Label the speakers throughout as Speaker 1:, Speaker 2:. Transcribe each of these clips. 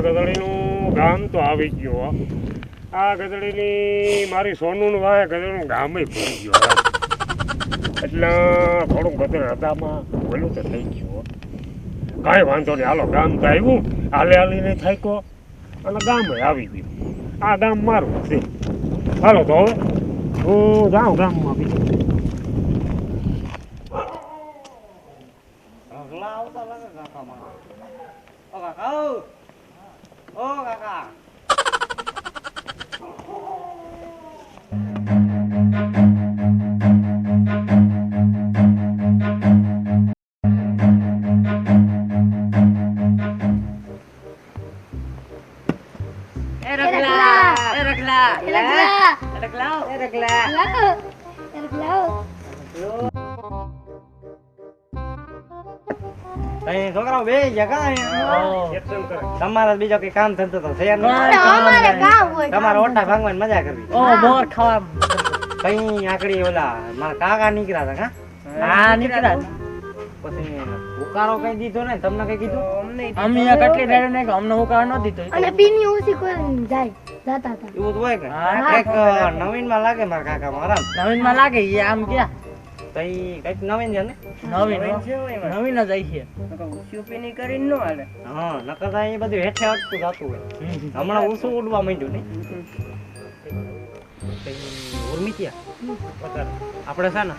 Speaker 1: આ ગધડીનું ગામ તો આવી ગયું આ ગધડીની મારી સોનુનું વાય ગધડીનું ગામ ભૂલી ગયો એટલે થોડુંક ગધડ હદામાં ઓલું તો થઈ ગયું કાંઈ વાંધો નહીં. હાલો, ગામ તો આવ્યું. હાલે હાલીને થાક્યો અને ગામ આવી ગયું. આ ગામ મારું છે. હાલો, તો હવે હું જાઉં ગામમાં બીજું.
Speaker 2: કાકા છોકરાઓ બે જગા
Speaker 1: એક્શન કરે
Speaker 2: તમારા બીજો કઈ કામ ધંધો તો થયા
Speaker 3: અરે
Speaker 2: નહીં
Speaker 3: અમારે કામ હોય
Speaker 2: તમારા ઓટા ભાંગવાની મજા કરવી.
Speaker 4: ઓ બોર ખાવા.
Speaker 2: કઈ આકડી ઓલા મારા કાકા નીકળ્યા હતા
Speaker 4: હા નીકળ્યા
Speaker 2: પછી ઉકારો કઈ દીધો ને તમને કઈ કીધું?
Speaker 4: અમને કટલી રેડ્યો ને અમને હુકારો ન દીધો.
Speaker 3: અને પીની ઓછી કોઈ જાય. જાતા હતા
Speaker 2: એવું તો હોય કે?
Speaker 4: હા,
Speaker 2: એક નવીનમાં લાગે મારા કાકા મારા.
Speaker 4: નવીનમાં લાગે એ આમ ક્યાં?
Speaker 2: તો કંઈક નવીન છે ને?
Speaker 4: નવીન નવીન જ આવી છે.
Speaker 2: હા. નકર એ બધું હેઠે અટકું જતું હોય. હમણાં ઊંચું ઉડવા માંડ્યું ને? આપણે છે ને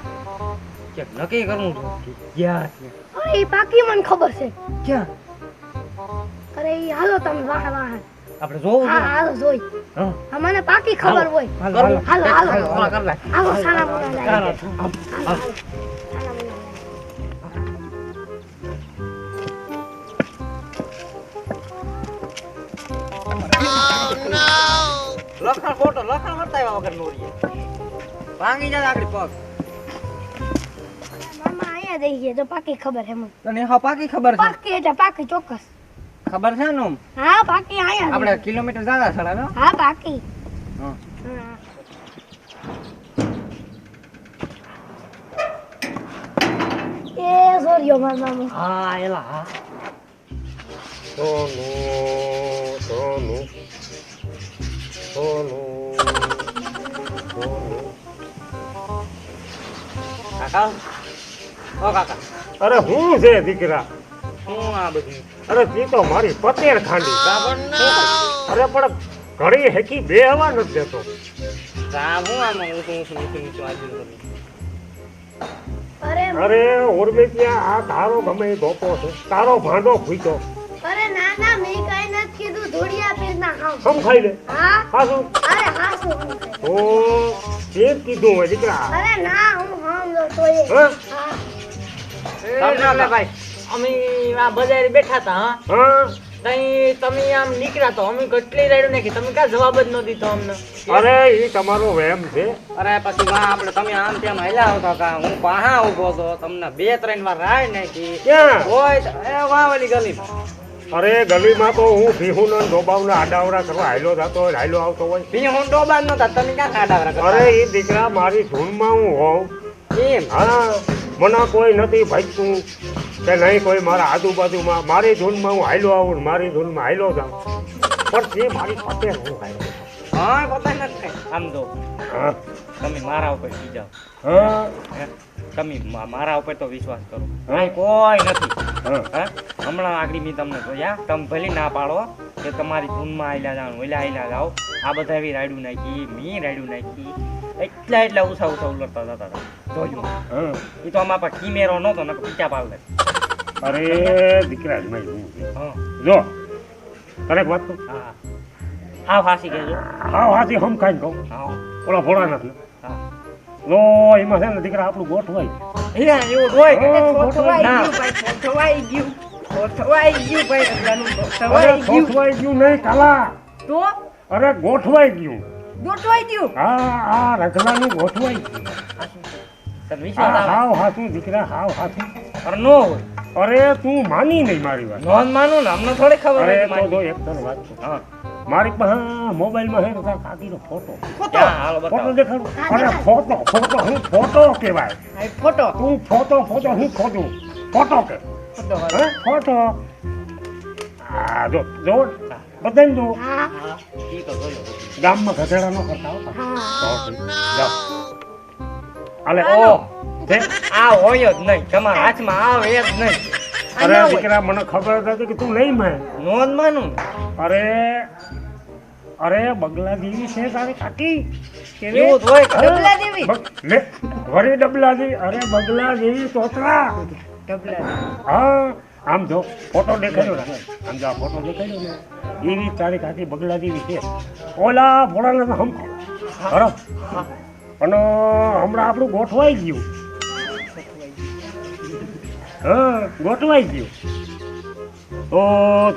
Speaker 2: નક્કી કરવું છે ક્યાં છે?
Speaker 3: એ પાકી મને ખબર છે.
Speaker 2: ક્યાં?
Speaker 3: અરે હાલો તમે વાહ વાહ.
Speaker 2: આપણે જોવું
Speaker 3: હા હાલો જોઈ.
Speaker 2: હા.
Speaker 3: મને પાકી ખબર હોય.
Speaker 2: હાલો હાલો
Speaker 3: હાલો
Speaker 2: કર લે
Speaker 3: હાલો. સાના મોના
Speaker 2: લખણ ખોટો લખણ વર્તાવ્યા વગર નોરીએ ભાંગી જાય આગળ પગ.
Speaker 3: મામા અહીંયા દઈ ગયા તો પાકી ખબર હે મને.
Speaker 2: તને હા પાકી ખબર છે?
Speaker 3: પાકી એટલે પાકી ચોક્કસ.
Speaker 2: ખબર છે ને?
Speaker 3: હા પાકી અહીંયા
Speaker 2: આપણે કિલોમીટર જ્યાદા ચડાવે હો.
Speaker 3: હા પાકી
Speaker 2: હા.
Speaker 3: હા. એ સોરિયો માર મામો
Speaker 2: હા એલા હા
Speaker 1: સોનુ સોનુ સોનુ સોનુ
Speaker 2: કાકા ઓ કાકા
Speaker 1: અરે હું છે દીકરા
Speaker 2: આ બધું.
Speaker 1: અરે તી તો મારી પતેર ખાંડી. અરે પણ ઘડી હેકી બે હવા નથી દેતો.
Speaker 3: અરે
Speaker 1: ઓરબે ત્યાં આ તારો ગમે એ છે. તારો ભાંડો ફૂટ્યો
Speaker 3: અરે ના ના મેં કઈ નથી કીધું. ધોડિયા પીર ના ખાવ
Speaker 1: સમ ખાઈ લે.
Speaker 3: હા?
Speaker 1: હા શું?
Speaker 3: અરે હા શું હું
Speaker 1: તે કીધું હોય દીકરા?
Speaker 3: અરે ના હું હામલો તો એ
Speaker 1: હા?
Speaker 3: હા.
Speaker 2: તમને ભાઈ.
Speaker 4: અમે આ બજારે બેઠા હતા હા. તઈ તમે આમ નીકળ્યા તો અમે કેટલી રાડ્યું નાખી. તમે કા જવાબ જ ન દીધો અમને?
Speaker 1: અરે એ તમારો વહેમ છે.
Speaker 2: અરે પછી માં આપણે તમે આમ તેમ હલ્યા આવતા હતા હું પાહા ઊભો તો તમને બે ત્રણ વાર રાડ નાખી.
Speaker 1: ક્યાં?
Speaker 2: હોય એ વાહ વાલી ગલી
Speaker 1: અરે ગલીમાં તો હું ભીહુનો ને આડાવરા કરવા હાયલો થતો હોય હાયલો આવતો હોય.
Speaker 2: હું ડોબા નતા તમે ક્યાં આડાવરા
Speaker 1: અરે એ દીકરા મારી ધૂનમાં હું હોઉં.
Speaker 2: એમ?
Speaker 1: હા. મને કોઈ નથી ભાગતું. કે નહીં કોઈ મારા આજુબાજુમાં મારી ધૂનમાં હું હાઈલો આવું ને મારી ધૂનમાં હાઈલો જાઉં. પણ તે મારી પટેલ હું હાઈલો
Speaker 2: હા પતા નથી આમ તો. તમે મારા ઉપર સી જાઓ. તમે મારા ઉપર તો વિશ્વાસ કરો.
Speaker 1: હા.
Speaker 2: કોઈ નથી. હમણાં આગળ મેં તમને જોયા તમે ભલે ના પાડો કે તમારી ધૂનમાં આયલા જાઓ ઓલા આયલા જાઓ. આ બધા એવી રાયડું નાખી મેં રાયડું નાખી. એટલા એટલા ઉછા ઉછા ઉલટતા જતા હતા. જોયું? એ તો આમાં પા કિમેરો નહોતો ને પીચા પાડ લે
Speaker 1: અરે દીકરા જ હું. જો તને વાત કહું
Speaker 2: હા. હા ફાસી ગયો
Speaker 1: હા હાથી હમ ખાઈને કહું. ઓલા ભોળા નથી. લો એમાં છે ને દીકરા આપણું ગોઠવાય
Speaker 2: એવું હોય.
Speaker 1: ગોઠવાય
Speaker 2: ગોઠવાઈ ગયું ગોઠવાઈ ગયું. ભાઈ ગોઠવાઈ ગયું.
Speaker 1: નહીં કાલા.
Speaker 2: તો?
Speaker 1: અરે ગોઠવાઈ ગયું.
Speaker 2: ગોઠવાઈ ગયું?
Speaker 1: હા આ રગલાનું ગોઠવાઈ ગયું.
Speaker 2: તને વિશ્વાસ આવે
Speaker 1: હાવ હાથું દીકરા હાવ હાથું.
Speaker 2: અરે નો હોય.
Speaker 1: અરે તું માની નહીં મારી વાત.
Speaker 2: માનું ને અમને થોડી ખબર
Speaker 1: અરે તો એક તને વાત કહું.
Speaker 2: હા.
Speaker 1: મારી પાસે મોબાઈલમાં હે ને કાકીનો ફોટો. ફોટો?
Speaker 2: બતાવો.
Speaker 1: અરે ફોટો ફોટો હું ફોટો કહેવાય.
Speaker 2: ફોટો.
Speaker 1: તું ફોટો ફોટો હું ખોટું? ફોટો કે?
Speaker 2: ફોટો
Speaker 1: હે આ જો જો બધાને ગામમાં ગધેડા નો કરતા હાલે.
Speaker 2: ઓ તે આ હોય જ નહીં. તમારા હાથમાં આવે જ નહીં.
Speaker 1: અરે દીકરા મને ખબર હતી કે તું નહીં માય
Speaker 2: નોંધ માનું.
Speaker 1: અરે અરે બગલા દેવી છે તારી કાકી? કેવી?
Speaker 2: એવું હોય કે?
Speaker 1: દેવી? લે, વરી ડબલા દેવી. અરે બગલા દેવી તોતરા હા આમ જો ફોટો દેખાડ્યો ને. આમ જો આ ફોટો દેખાડ્યો ને. એવી તારી કાકી બગલા દેવી છે. ઓલા ભોળાના હમ બરાબર અને હમણાં આપણું ગોઠવાઈ ગયું. હા ગોઠવાઈ ગયું. તો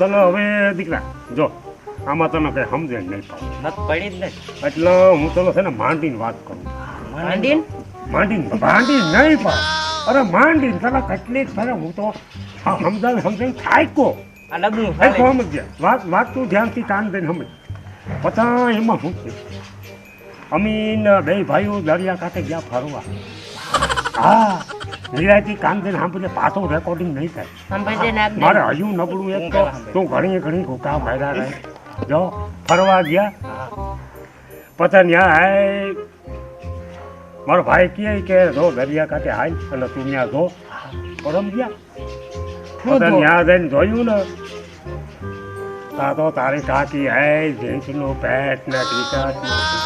Speaker 1: તને હવે દીકરા જો આમાં તને કઈ સમજે નહીં પાડે.
Speaker 2: પડી જ નહીં
Speaker 1: એટલે હું તને છે ને માંડીને વાત કરું
Speaker 2: માંડીન?
Speaker 1: માંડીને? માંડીને નહીં પણ અરે માંડીને? તને કેટલીક ફરે હું તો સમજાવી સમજાવી થાયકો
Speaker 2: આ ડબલું
Speaker 1: એ સમજ વાત વાત તું ધ્યાનથી કાન દઈને સમજ. પછી એમાં થયું. અમીન બે ભાઈઓ દરિયા કાંઠે ગયા ફરવા. હા નિરાયથી કામ થઈને સાંભળે પાછો રેકોર્ડિંગ નહીં થાય. મારે હજુ નબળું એક તો તું ઘણી ઘણી ઘૂકા માર્યા રહે જો ફરવા ગયા. પછી ત્યાં મારો ભાઈ કહે કે જો દરિયા કાંઠે હાલ અને તું ત્યાં જો. પરમ ગયા. પછી ત્યાં જઈને જોયું ને તા તો તારી કાકી હે જીન્સનું પેન્ટ ને ટી શર્ટ ને ટીશર્ટ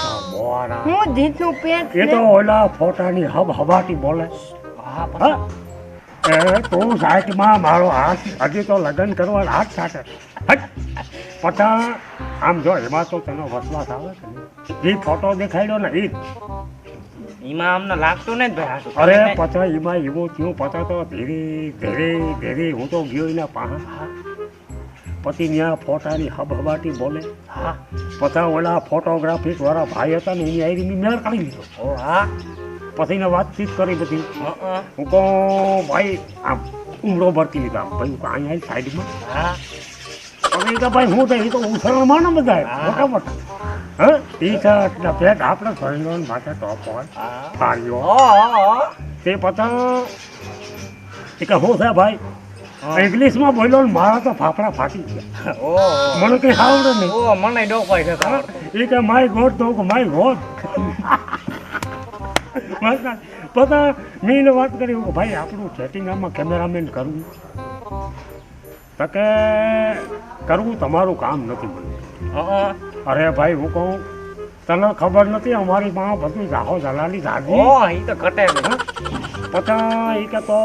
Speaker 1: બોરા
Speaker 3: હું જીતનું પેટ
Speaker 1: એ તો ઓલા ફોટાની હબ હબાટી બોલે.
Speaker 2: હા
Speaker 1: એ તું સાઈડમાં મારો હાથ હજી તો લગ્ન કરવા હાથ સાથે. હટ. આમ જો એમાં તો તેનો વસવાસ આવે છે એ ફોટો દેખાડ્યો ને એ જ.
Speaker 2: એમાં અમને લાગતું નહીં ભાઈ.
Speaker 1: અરે
Speaker 2: તમે-
Speaker 1: એમાં એવું થયું પતા તો ધીરે ધીરે ધીરે હું તો ગયો એના પાસે પછી ત્યાં ફોટાની હબ હબાટી બોલે
Speaker 2: હા
Speaker 1: પછા ઓલા ફોટોગ્રાફિક વાળા ભાઈ હતા ને એની આઈડી મેળ કાઢી લીધો.
Speaker 2: ઓ હા.
Speaker 1: પછી એને વાતચીત કરી બધી
Speaker 2: હું
Speaker 1: કહું ભાઈ આમ ઉમરો ભરતી લીધા ભાઈ હું કાંઈ આવી સાઈડમાં.
Speaker 2: હા.
Speaker 1: હવે તો ભાઈ હું તો એ તો ઉછળમાં ને બધા મોટા મોટા હા? ટી શર્ટ ને પેન્ટ આપણે ભાઈનો માથે ટોપ હોય. ફાળ્યો. તે પતા એ કે હું છે ભાઈ. ઇંગ્લિશમાં બોલ્યો ને મારા તો ફાફડા ફાટી ગયા. મને કંઈ આવડે નહીં.
Speaker 2: ઓ મને ડોકાઈ છે
Speaker 1: એ કે માય ગોડ તો માય ગોડ પતા મેં એને વાત કરી કે ભાઈ આપણું સેટિંગ આમાં કેમેરામેન કરવું. તો કે કરવું તમારું કામ નથી
Speaker 2: હં,
Speaker 1: અરે ભાઈ હું કહું તને ખબર નથી અમારી પાસે બધું જાહો જલાલી જાગી.
Speaker 2: તો ઘટે.
Speaker 1: પછી એ કે તો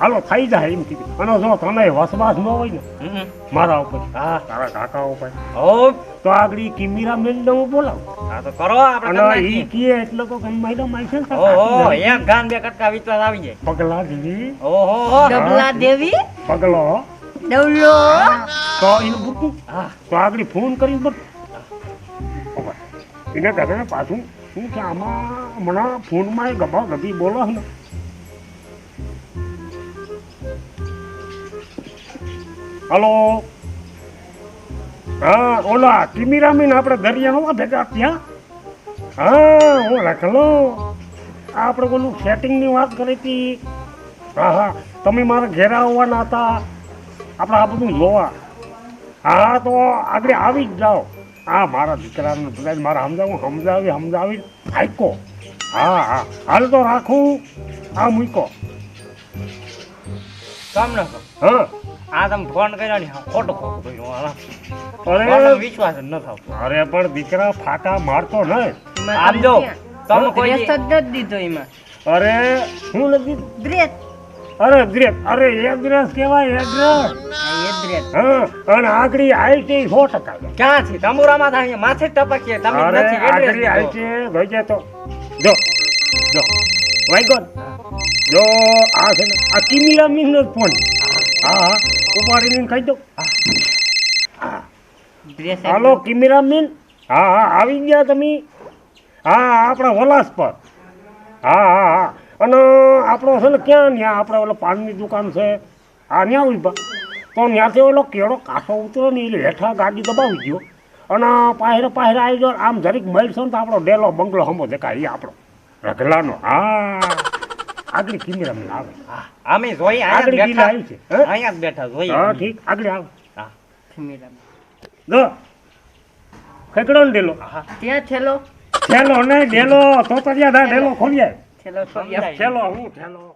Speaker 1: હાલો થઈ જાય એમ કીધું. અને જો તમે વસવાસ ન હોય ને મારા ઉપર.
Speaker 2: હા
Speaker 1: તારા કાકા ઉપર.
Speaker 2: ઓ
Speaker 1: તો આગળ કેમેરામેન ને હું બોલાવું.
Speaker 2: આ તો કરો આપણે
Speaker 1: અને ઈ કીએ એટલે તો કઈ માયદા માયસે
Speaker 2: ઓહો એક ગાન બે કટકા વિશ્વાસ આવી જાય.
Speaker 1: પગલા જેવી.
Speaker 2: ઓહો.
Speaker 3: ડબલા દેવી?
Speaker 1: પગલો. તો
Speaker 2: હા.
Speaker 1: આગળ ફોન કરી બટ એને કહે ને પાછું શું કે આમાં? હમણાં ફોનમાં એ ગભા ગભી બોલો ને હલો. હા ઓલા કિમીરામીન આપણે દરિયામાં ભેગા ત્યાં? હા હું લખલો આપણે ઓલું સેટિંગની વાત કરી હતી. હા હા. તમે મારા ઘેરા આવવાના હતા. આપણે આ બધું જોવા. હા તો આગળ આવી જ જાઓ. હા મારા દીકરાને બધા મારે સમજાવું સમજાવી સમજાવી થાયકો હા હા. હાલ તો રાખું. હા મૂકો.
Speaker 2: કામ ન
Speaker 1: હા.
Speaker 2: આ તમે ફોન કર્યો ને ખોટો ખોટો કર્યો વિશ્વાસ ન થતો
Speaker 1: અરે પણ દીકરા ફાટા મારતો ન
Speaker 2: આમ જો તમે કોઈ
Speaker 4: જ દીધો એમાં.
Speaker 1: અરે હું નથી
Speaker 3: બ્રેક
Speaker 1: અરે ગ્રેસ અરે એડ્રેસ કહેવાય એડ્રેસ
Speaker 4: આ એ ડ્રેસ
Speaker 1: હા અને આગળી આઈટી સો ટકા છે.
Speaker 2: ક્યાંથી? તંબુરામાં થાય માથે જ ટપકીએ તમે નથી
Speaker 1: આગળ. આઈટી જોઈ તો. જો જો વાઈગોન જો આ છે ને આ કિમિલા મિહનત ફોન. હા હા. ઉપાડીને કહી દો હાલો કિમીરામીન. હા હા આવી ગયા તમે. હા આપણા વલાસ પર. હા હા હા. અને આપણો છે ને ક્યાં ત્યાં આપણે ઓલો પાનની દુકાન છે. આ ત્યાં ઊભા. તો ત્યાંથી ઓલો કેળો કાસો ઉતરો ને એટલે હેઠા ગાડી દબાવી ગયો અને પાહેરે પાહેરે આવી ગયો આમ જરીક મળશો ને તો આપણો ડેલો બંગલો હમો દેખાય. એ આપણો. રઘલાનો હા. આગળ કિમીરામીન આવે
Speaker 2: અમે જોઈ
Speaker 1: આગળ
Speaker 2: બેઠા.
Speaker 1: આવી છે.
Speaker 2: અહીંયા જ બેઠા જોઈ.
Speaker 1: હા ઠીક. આગળ આવે.
Speaker 4: કેમેરામાં
Speaker 1: જો. ખેકડો ને ડેલો
Speaker 4: ત્યાં છેલો
Speaker 1: છેલો નહીં ડેલો તો તો ત્યાં ઢેલો ખોલી
Speaker 2: છેલો.
Speaker 1: ઠેલો હું ઠેલો.